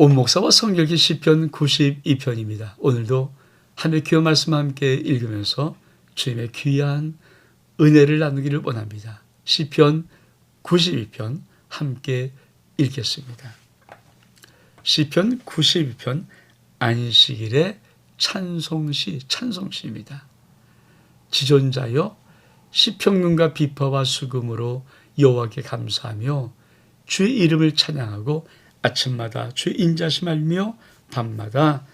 온 목사와 성결기 시편 92편입니다. 오늘도 하늘의 귀한 말씀 함께 읽으면서 주님의 귀한 은혜를 나누기를 원합니다. 시편 92편 함께 읽겠습니다. 시편 92편 안식일의 찬송시 찬송시입니다. 지존자여 시평문과 비파와 수금으로 여호와께 감사하며 주의 이름을 찬양하고 아침마다 주의 인자심 알며 밤마다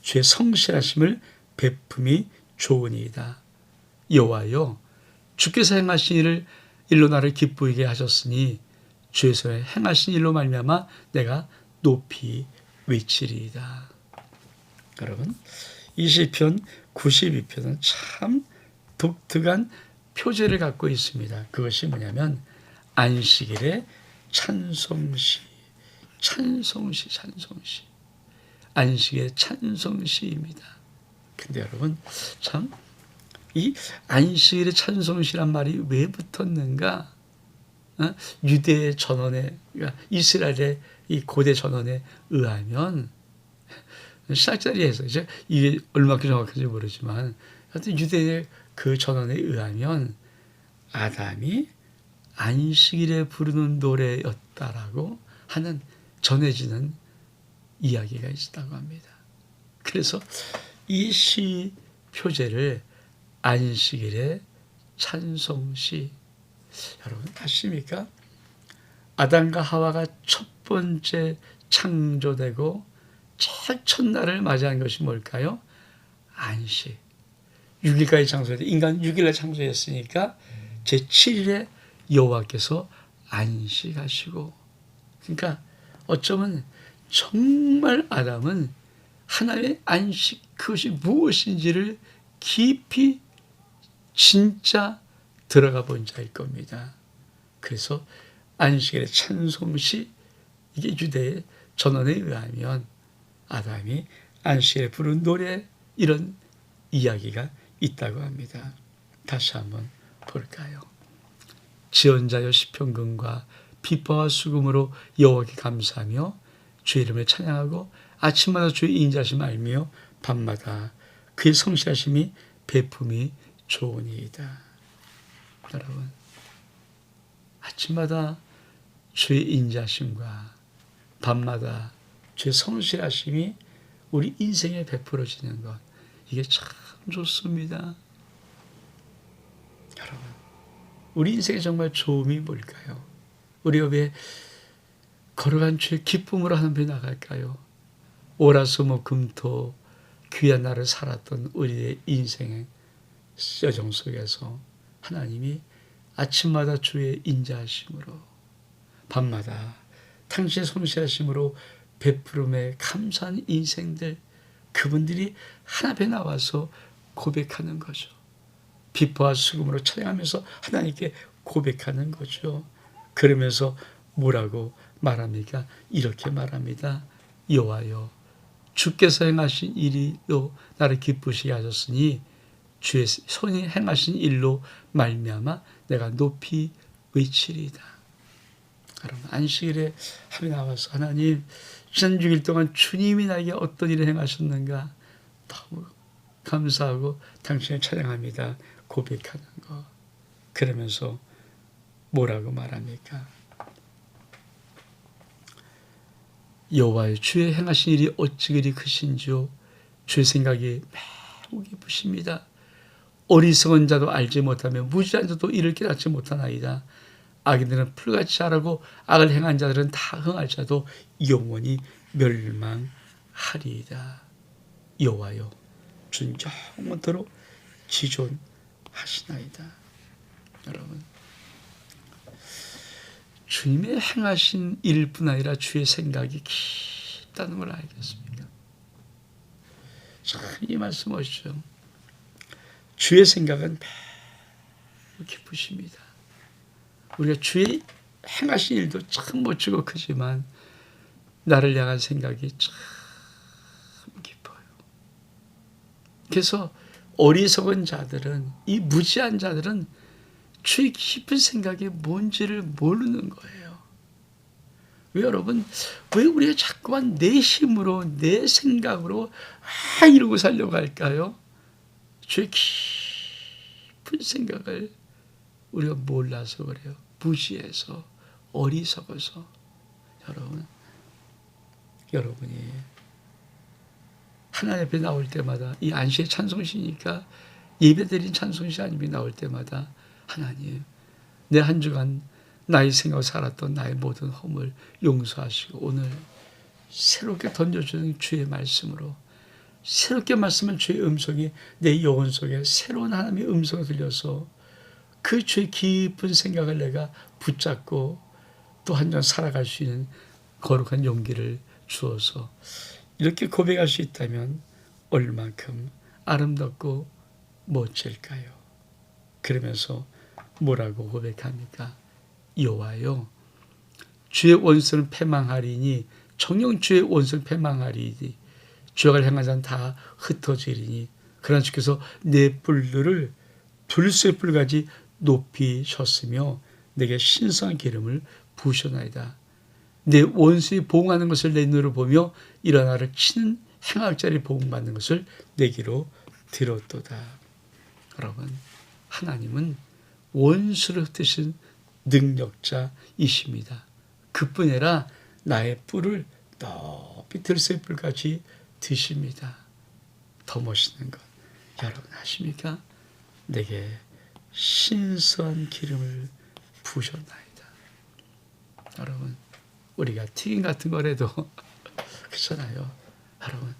주의 성실하심을 베품이 좋으니이다. 여호와여 주께서 행하신 일을 일로 나를 기쁘게 하셨으니 주의 손에 행하신 일로 말미암아 내가 높이 외치리이다. 여러분 이 시편 92편은 참 독특한 표제를 갖고 있습니다. 그것이 뭐냐면 안식일의 찬송시, 찬송시, 찬송시. 안식의 찬송시입니다. 근데 여러분 참 이 안식일의 찬송시란 말이 왜 붙었는가? 어? 유대의 전원에 그러니까 이스라엘의 이 고대 전원에 의하면 시작자리에서 이제 이게 얼마큼 정확한지 모르지만 하여튼 유대의 그 전원에 의하면 아담이 안식일에 부르는 노래였다라고 하는 전해지는 이야기가 있다고 합니다. 그래서 이 시 표제를 안식일의 찬송시 여러분 아십니까? 아담과 하와가 첫 번째 창조되고 첫 첫날을 맞이한 것이 뭘까요? 안식. 6일까지 창조했 인간 6일에 창조했으니까 제 7일에 여호와께서 안식하시고 그러니까 어쩌면 정말 아담은 하나님의 안식 그것이 무엇인지를 깊이 진짜 들어가 본 자일 겁니다. 그래서 안식일의 찬송시 이게 유대의 전원에 의하면 아담이 안식일에 부른 노래 이런 이야기가 있다고 합니다. 다시 한번 볼까요? 지언자여 시평근과 비파와 수금으로 여호와께 감사하며 주의 이름을 찬양하고 아침마다 주의 인자심 알며 밤마다 그의 성실하심이 배품이 좋으니이다. 여러분 아침마다 주의 인자심과 밤마다 주의 성실하심이 우리 인생에 베풀어지는 것 이게 참 좋습니다. 여러분 우리 인생에 정말 좋음이 뭘까요? 우리 왜 걸어간 주의 기쁨으로 하나님 나갈까요? 오라수목 금토 귀한 날을 살았던 우리의 인생의 여정 속에서 하나님이 아침마다 주의 인자하심으로 밤마다 당신의 성실하심으로 베푸름에 감사한 인생들 그분들이 하나 앞에 나와서 고백하는 거죠. 비포와 수금으로 찬양하면서 하나님께 고백하는 거죠. 그러면서 뭐라고 말합니까? 이렇게 말합니다. 여호와여 주께서 행하신 일이요 나를 기쁘시게 하셨으니 주의 손이 행하신 일로 말미암아 내가 높이 외치리이다. 여러분 안식일에 하루 나와서 하나님 지난 6일 동안 주님이 나에게 어떤 일을 행하셨는가 너무 감사하고 당신을 찬양합니다. 고백하는 거. 그러면서 뭐라고 말합니까? 여호와의 주의 행하신 일이 어찌 그리 크신지요 주의 생각이 매우 깊으십니다. 어리석은 자도 알지 못하며 무지한 자도 이를 깨닫지 못하나이다. 악인들은 풀같이 자라고 악을 행한 자들은 다 흥할 자도 영원히 멸망하리이다. 여호와여 주님 영원토록 지존하시나이다. 여러분 주님의 행하신 일뿐 아니라 주의 생각이 깊다는 걸 알겠습니다. 참이 말씀 하시죠. 주의 생각은 매우 깊으십니다. 우리가 주의 행하신 일도 참 멋지고 크지만 나를 향한 생각이 참 깊어요. 그래서 어리석은 자들은 이 무지한 자들은 주의 깊은 생각이 뭔지를 모르는 거예요. 왜 여러분 왜 우리가 자꾸만 내 힘으로 내 생각으로 아 이러고 살려고 할까요? 주의 깊은 생각을 우리가 몰라서 그래요. 무시해서 어리석어서 여러분 여러분이 하나님 앞에 나올 때마다 이 안식의 찬송시니까 예배드린 찬송시 아님이 나올 때마다 하나님 내 한 주간 나의 생각 살았던 나의 모든 허물 용서하시고 오늘 새롭게 던져주는 주의 말씀으로 새롭게 말씀한 주의 음성이 내 영혼 속에 새로운 하나님의 음성을 들려서 그 주의 깊은 생각을 내가 붙잡고 또한번 살아갈 수 있는 거룩한 용기를 주어서 이렇게 고백할 수 있다면 얼만큼 아름답고 멋질까요? 그러면서 뭐라고 고백합니까? 여호와여 주의 원수는 패망하리니 정령 주의 원수는 패망하리니 죄악을 행한 자는 다 흩어지리니 그러나 주께서 내 뿔들을 불수의 뿔까지 높이셨으며 내게 신성한 기름을 부으셨나이다. 내 원수의 보응하는 것을 내 눈으로 보며 일어나를 치는 행악자리 보응받는 것을 내기로 들었도다. 여러분 하나님은 원수를 흩으신 능력자이십니다. 그뿐 아니라 나의 뿔을 높이 들새 뿔까지 드십니다. 더 멋있는 것 여러분 아십니까? 내게 신선한 기름을 부으셨나이다. 여러분 우리가 튀김 같은 거라도 그렇잖아요. 여러분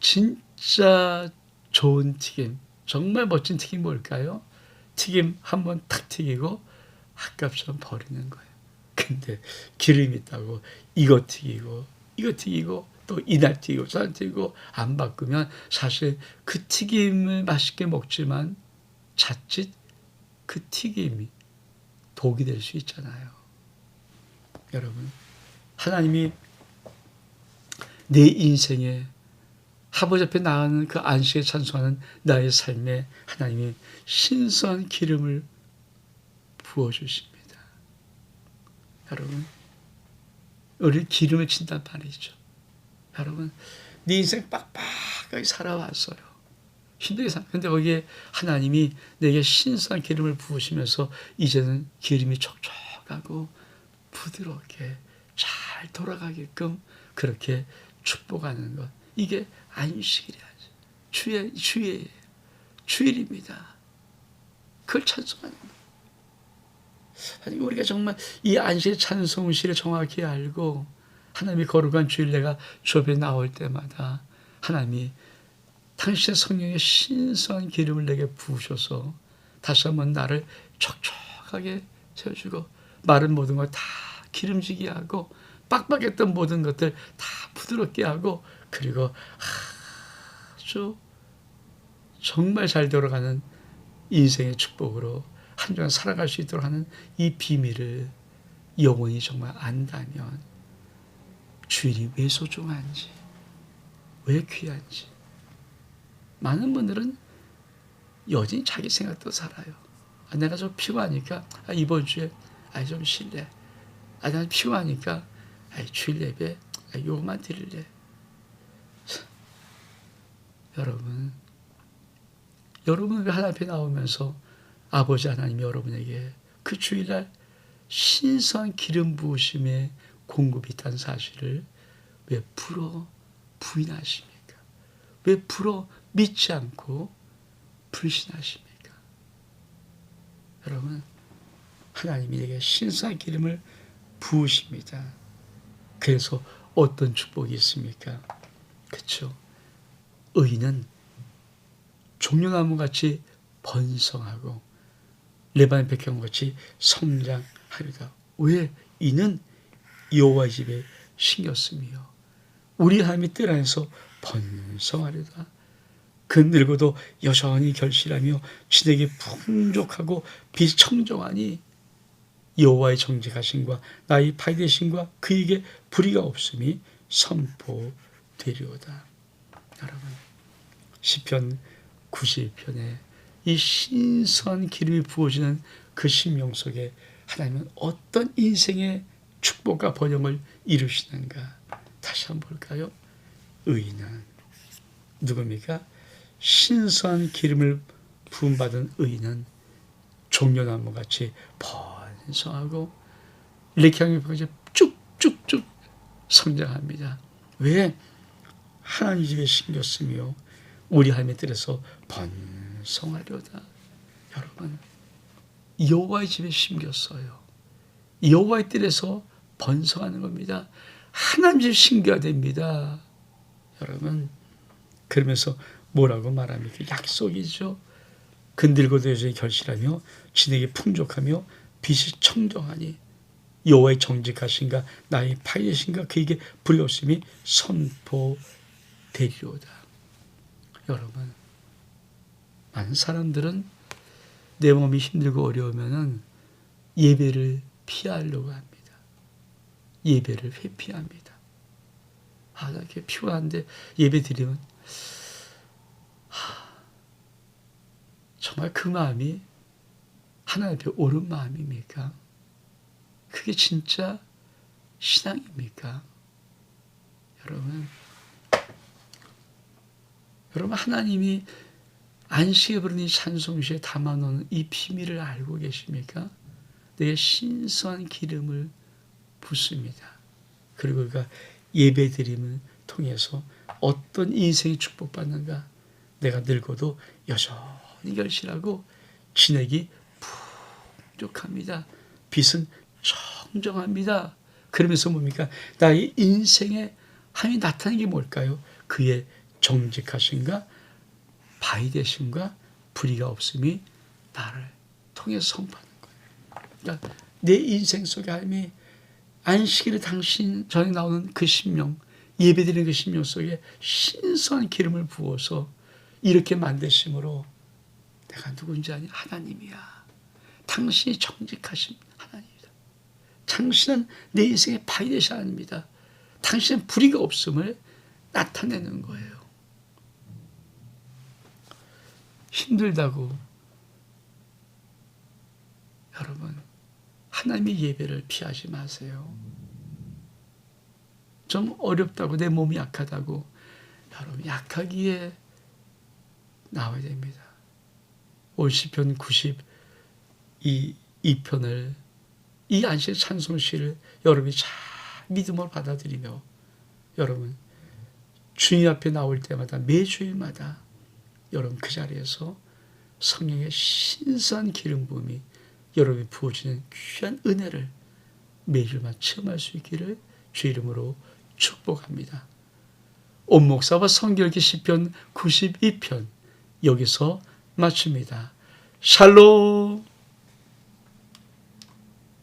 진짜 좋은 튀김 정말 멋진 튀김 뭘까요? 튀김 한 번 탁 튀기고 아깝처럼 버리는 거예요. 근데 기름 있다고 이거 튀기고 이거 튀기고 또 이날 튀기고 저날 튀기고 안 바꾸면 사실 그 튀김을 맛있게 먹지만 자칫 그 튀김이 독이 될 수 있잖아요. 여러분 하나님이 내 인생에 아버지 앞에 나가는 그 안식에 찬송하는 나의 삶에 하나님이 신선한 기름을 부어주십니다. 여러분, 우리 기름을 친단 말이죠. 여러분, 네 인생 빡빡하게 살아왔어요. 힘들게 살. 근데 거기에 하나님이 내게 신선한 기름을 부으시면서 이제는 기름이 촉촉하고 부드럽게 잘 돌아가게끔 그렇게 축복하는 것. 이게 안식이래야죠. 주의, 주의, 주일입니다. 그걸 찬송하는 것. 아니, 우리가 정말 이 안식의 찬송시를 정확히 알고 하나님이 거룩한 주일 내가 주 앞에 나올 때마다 하나님이 당신의 성령의 신선한 기름을 내게 부으셔서 다시 한번 나를 촉촉하게 채워주고 마른 모든 걸 다 기름지게 하고 빡빡했던 모든 것들 다 부드럽게 하고 그리고 아주 정말 잘 돌아가는 인생의 축복으로 한 주간 살아갈 수 있도록 하는 이 비밀을 영원히 정말 안다면 주일이 왜 소중한지, 왜 귀한지. 많은 분들은 여전히 자기 생각도 살아요. 아, 내가 좀 피곤하니까 아, 이번 주에 아, 좀 쉴래. 아, 난 피곤하니까 아, 주일 예배 아, 요것만 드릴래. 여러분, 여러분 왜 하나님 앞에 나오면서 아버지 하나님이 여러분에게 그 주일날 신선 기름 부으심의 공급이 있다는 사실을 왜 풀어 부인하십니까? 왜 풀어 믿지 않고 불신하십니까? 여러분, 하나님이 내게 신선 기름을 부으십니다. 그래서 어떤 축복이 있습니까? 그렇죠. 의인은 종려나무 같이 번성하고 레바논 백향 같이 성장하리다. 왜 이는 여호와 집에 신겼으며 우리 하나님의 뜰 안에서 번성하리다. 그 늙어도 여전히 결실하며 진에게 풍족하고 비청정하니 여호와의 정직하심과 나의 파이되심과 그에게 불의가 없음이 선포되리오다. 여러분 시편 90편에 이 신선 기름이 부어지는 그 심령 속에 하나님은 어떤 인생의 축복과 번영을 이루시는가? 다시 한번 볼까요? 의인은 누굽니까? 신선한 기름을 부음받은 의인은 종려나무 같이 번성하고 이렇게 같이 쭉쭉쭉 성장합니다. 왜? 하나님 집에 심겼으며 우리 하나님의 뜻에서 번성하려다. 여러분 여호와의 집에 심겼어요. 여호와의 뜻에서 번성하는 겁니다. 하나님 집 심겨야 됩니다. 여러분 그러면서 뭐라고 말합니까? 약속이죠. 근들고도 여전히 결실하며 진에게 풍족하며 빛이 청정하니 여호와의 정직하신가 나의 파이신가 그에게 불렀음이 선포 되리로다. 여러분 많은 사람들은 내 몸이 힘들고 어려우면은 예배를 피하려고 합니다. 예배를 회피합니다. 아, 나 이렇게 피곤한데 예배 드리면 하, 정말 그 마음이 하나님 앞에 옳은 마음입니까? 그게 진짜 신앙입니까? 여러분, 여러분 하나님이 안식에 부르는 이 찬송시에 담아놓은 이 비밀을 알고 계십니까? 내게 신선한 기름을 붓습니다. 그리고 그가 예배 드림을 통해서 어떤 인생이 축복받는가? 내가 늙어도 여전히 결실하고 진액이 풍족합니다. 빛은 청정합니다. 그러면서 뭡니까? 나의 인생에 하나님이 나타나는 게 뭘까요? 그의 정직하신가? 되심과 불의가 없음이 나를 통해 선포하는 거예요. 그러니까 내 인생 속에 하나님이 안식일에 당신 전에 나오는 그 심령, 예배드리는 그 심령 속에 신선한 기름을 부어서 이렇게 만드심으로 내가 누군지 아니 하나님이야. 당신이 정직하신 하나님이다. 당신은 내 인생의 되신 하나님이다. 당신은 불의가 없음을 나타내는 거예요. 힘들다고 여러분 하나님의 예배를 피하지 마세요. 좀 어렵다고 내 몸이 약하다고 여러분 약하기에 나와야 됩니다. 올 시편 92 2편을 이 안식 찬송시를 여러분이 잘 믿음으로 받아들이며 여러분 주님 앞에 나올 때마다 매주일마다 여러분 그 자리에서 성령의 신선 기름 부음이 여러분이 부어지는 귀한 은혜를 매일만 체험할 수 있기를 주 이름으로 축복합니다. 온 목사와 성결기 시편 92편 여기서 마칩니다. 샬롬